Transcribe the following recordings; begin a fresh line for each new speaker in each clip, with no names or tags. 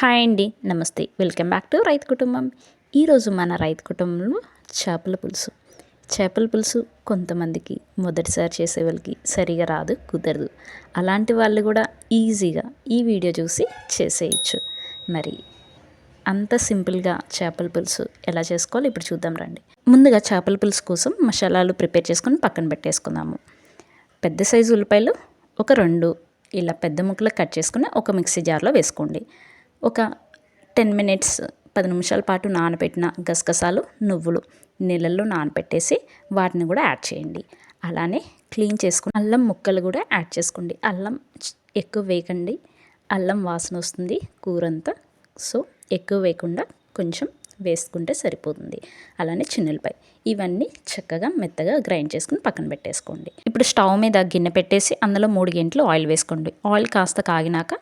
Hi అండి నమస్తే. Welcome back to రైతు కుటుంబం. ఈరోజు మన రైతు కుటుంబంలో చేపల పులుసు. చేపల పులుసు కొంతమందికి మొదటిసారి చేసే వాళ్ళకి సరిగా రాదు కుదరదు. అలాంటి వాళ్ళు కూడా ఈజీగా ఈ వీడియో చూసి చేసేయచ్చు. మరి అంత సింపుల్గా చేపల పులుసు ఎలా చేసుకోవాలో ఇప్పుడు చూద్దాం రండి. ముందుగా చేపల పులుసు కోసం మసాలాలు ప్రిపేర్ చేసుకొని పక్కన పెట్టేసుకుందాము. పెద్ద సైజు ఉల్లిపాయలు ఒక రెండు ఇలా పెద్ద ముక్కలు కట్ చేసుకుని ఒక మిక్సీ జార్లో వేసుకోండి. ఒక టెన్ మినిట్స్ పది నిమిషాల పాటు నానబెట్టిన గసగసాలు నువ్వులు నీళ్ళల్లో నానబెట్టేసి వాటిని కూడా యాడ్ చేయండి. అలానే క్లీన్ చేసుకుని అల్లం ముక్కలు కూడా యాడ్ చేసుకోండి. అల్లం ఎక్కువ వేయకండి. అల్లం వాసన వస్తుంది కూర అంతా సో ఎక్కువ వేయకుండా కొంచెం వేసుకుంటే సరిపోతుంది. అలానే చిన్నెలపై. ఇవన్నీ చక్కగా మెత్తగా గ్రైండ్ చేసుకుని పక్కన పెట్టేసుకోండి. ఇప్పుడు స్టవ్ మీద గిన్నె పెట్టేసి అందులో మూడు గంటలు ఆయిల్ వేసుకోండి. ఆయిల్ కాస్త కాగినాక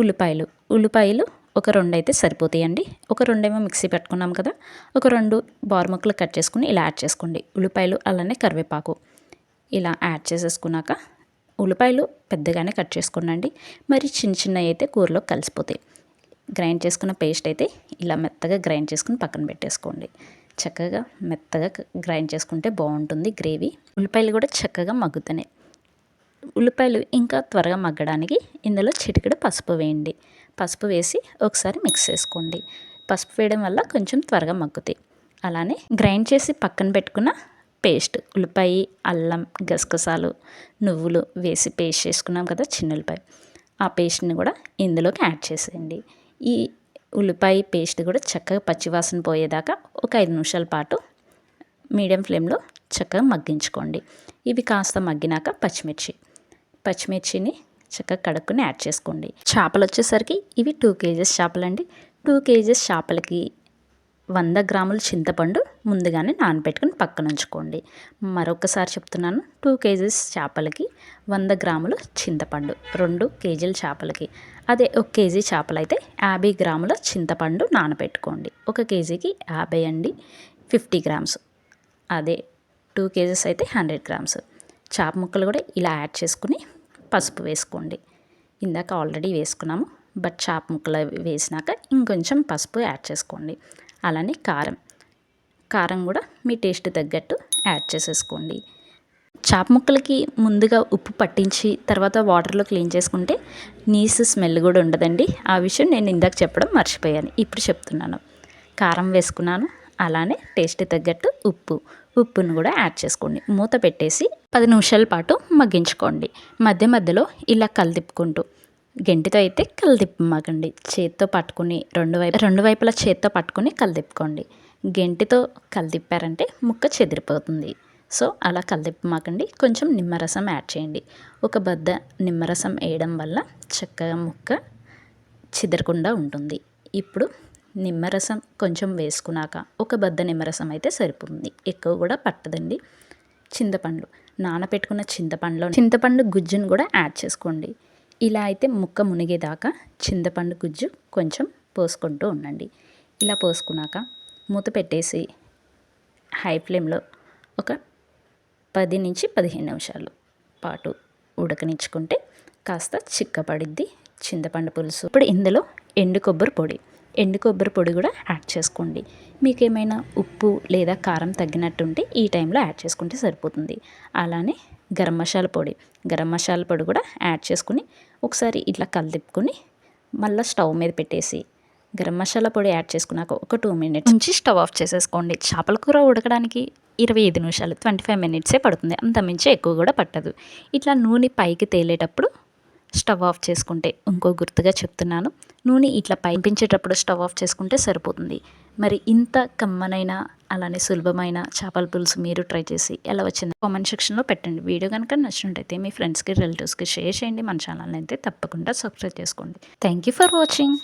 ఉల్లిపాయలు. ఉల్లిపాయలు ఒక రెండు అయితే సరిపోతాయండి. ఒక రెండేమో మిక్సీ పెట్టుకున్నాం కదా. ఒక రెండు బార్ ముక్కలు కట్ చేసుకుని ఇలా యాడ్ చేసుకోండి. ఉల్లిపాయలు అలానే కరివేపాకు. ఇలా యాడ్ చేసేసుకున్నాక ఉల్లిపాయలు పెద్దగానే కట్ చేసుకోండి మరి చిన్న చిన్నవి అయితే కూరలో కలిసిపోతాయి. గ్రైండ్ చేసుకున్న పేస్ట్ అయితే ఇలా మెత్తగా గ్రైండ్ చేసుకుని పక్కన పెట్టేసుకోండి. చక్కగా మెత్తగా గ్రైండ్ చేసుకుంటే బాగుంటుంది గ్రేవీ. ఉల్లిపాయలు కూడా చక్కగా మగ్గుతున్నాయి. ఉల్లిపాయలు ఇంకా త్వరగా మగ్గడానికి ఇందులో చిటికెడు పసుపు వేయండి. పసుపు వేసి ఒకసారి మిక్స్ చేసుకోండి. పసుపు వేయడం వల్ల కొంచెం త్వరగా మగ్గుతాయి. అలానే గ్రైండ్ చేసి పక్కన పెట్టుకున్న పేస్ట్ ఉల్లిపాయ అల్లం గసగసాలు నువ్వులు వేసి పేస్ట్ చేసుకున్నాం కదా చిన్న ఉల్లిపాయ. ఆ పేస్ట్ని కూడా ఇందులోకి యాడ్ చేసేయండి. ఈ ఉల్లిపాయ పేస్ట్ కూడా చక్కగా పచ్చివాసన పోయేదాకా ఒక ఐదు నిమిషాల పాటు మీడియం ఫ్లేమ్లో చక్కగా మగ్గించుకోండి. ఇవి కాస్త మగ్గినాక పచ్చిమిర్చి. పచ్చిమిర్చిని చక్కగా కడుక్కుని యాడ్ చేసుకోండి. చేపలు వచ్చేసరికి ఇవి టూ కేజెస్ చేపలండి. టూ కేజెస్ చేపలకి వంద గ్రాముల చింతపండు ముందుగానే నానబెట్టుకుని పక్కన ఉంచుకోండి. మరొకసారి చెప్తున్నాను టూ కేజీస్ చేపలకి వంద గ్రాములు చింతపండు రెండు కేజీల చేపలకి. అదే ఒక కేజీ చేపలైతే యాభై గ్రాముల చింతపండు నానబెట్టుకోండి. ఒక కేజీకి యాభై అండి ఫిఫ్టీ గ్రామ్స్ అదే టూ కేజీస్ అయితే హండ్రెడ్ గ్రామ్స్ చేప ముక్కలు కూడా ఇలా యాడ్ చేసుకుని పసుపు వేసుకోండి. ఇందాక ఆల్రెడీ వేసుకున్నాము బట్ చేప ముక్కలు వేసినాక ఇంకొంచెం పసుపు యాడ్ చేసుకోండి. అలానే కారం కారం కూడా మీ టేస్ట్ తగ్గట్టు యాడ్ చేసేసుకోండి. చాప ముక్కలకి ముందుగా ఉప్పు పట్టించి తర్వాత వాటర్లో క్లీన్ చేసుకుంటే నీసు స్మెల్ కూడా ఉండదండి. ఆ విషయం నేను ఇందాక చెప్పడం మర్చిపోయాను. ఇప్పుడు చెప్తున్నాను. కారం వేసుకున్నాను అలానే టేస్ట్ తగ్గట్టు ఉప్పు. ఉప్పును కూడా యాడ్ చేసుకోండి. మూత పెట్టేసి పది నిమిషాల పాటు మగ్గించుకోండి. మధ్య మధ్యలో ఇలా కలిదిప్పుకుంటూ. గెంటితో అయితే కలిదిప్పమాకండి. చేత్తో పట్టుకుని రెండు వైపు రెండు వైపులా చేత్తో పట్టుకుని కలిదిప్పుకోండి. గెంటితో కలిదిప్పారంటే ముక్క చెదిరిపోతుంది. సో అలా కలిదిప్పమాకండి. కొంచెం నిమ్మరసం యాడ్ చేయండి. ఒక బద్ద నిమ్మరసం వేయడం వల్ల చక్కగా ముక్క చెదరకుండా ఉంటుంది. ఇప్పుడు నిమ్మరసం కొంచెం వేసుకున్నాక ఒక బద్ద నిమ్మరసం అయితే సరిపోతుంది. ఎక్కువ కూడా పట్టదండి. చింతపండు నానబెట్టుకున్న చింతపండులో చింతపండు గుజ్జును కూడా యాడ్ చేసుకోండి. ఇలా అయితే ముక్క మునిగేదాకా చింతపండు గుజ్జు కొంచెం పోసుకుంటూ ఉండండి. ఇలా పోసుకున్నాక మూత పెట్టేసి హై ఫ్లేమ్లో ఒక పది నుంచి పదిహేను నిమిషాలు పాటు ఉడకనిచ్చుకుంటే కాస్త చిక్కపడిద్ది చింతపండు పులుసు. ఇప్పుడు ఇందులో ఎండు కొబ్బరి పొడి ఎండు కొబ్బరి పొడి కూడా యాడ్ చేసుకోండి. మీకు ఏమైనా ఉప్పు లేదా కారం తగ్గినట్టుంటే ఈ టైంలో యాడ్ చేసుకుంటే సరిపోతుంది. అలానే గరం మసాలా పొడి. గరం మసాలా పొడి కూడా యాడ్ చేసుకుని ఒకసారి ఇట్లా కలిదిప్పుకొని మళ్ళీ స్టవ్ మీద పెట్టేసి గరం మసాలా పొడి యాడ్ చేసుకున్నాక ఒక టూ మినిట్స్ నుంచి స్టవ్ ఆఫ్ చేసేసుకోండి. చేపల కూర ఉడకడానికి ఇరవై ఐదు నిమిషాలు ట్వంటీ ఫైవ్ మినిట్సే పడుతుంది. అంత మించి ఎక్కువ కూడా పట్టదు. ఇట్లా నూనె పైకి తేలేటప్పుడు స్టవ్ ఆఫ్ చేసుకుంటే ఇంకో గుర్తుగా చెప్తున్నాను. నూనె ఇట్లా పైపించేటప్పుడు స్టవ్ ఆఫ్ చేసుకుంటే సరిపోతుంది. మరి ఇంత కమ్మనైన అలానే సులభమైన చేపల పులుసు మీరు ట్రై చేసి ఎలా వచ్చింది కామెంట్ సెక్షన్లో పెట్టండి. వీడియో కనుక నచ్చినట్టయితే మీ ఫ్రెండ్స్కి రిలేటివ్స్కి షేర్ చేయండి. మన ఛానల్ని అయితే తప్పకుండా సబ్స్క్రైబ్ చేసుకోండి. Thank you for watching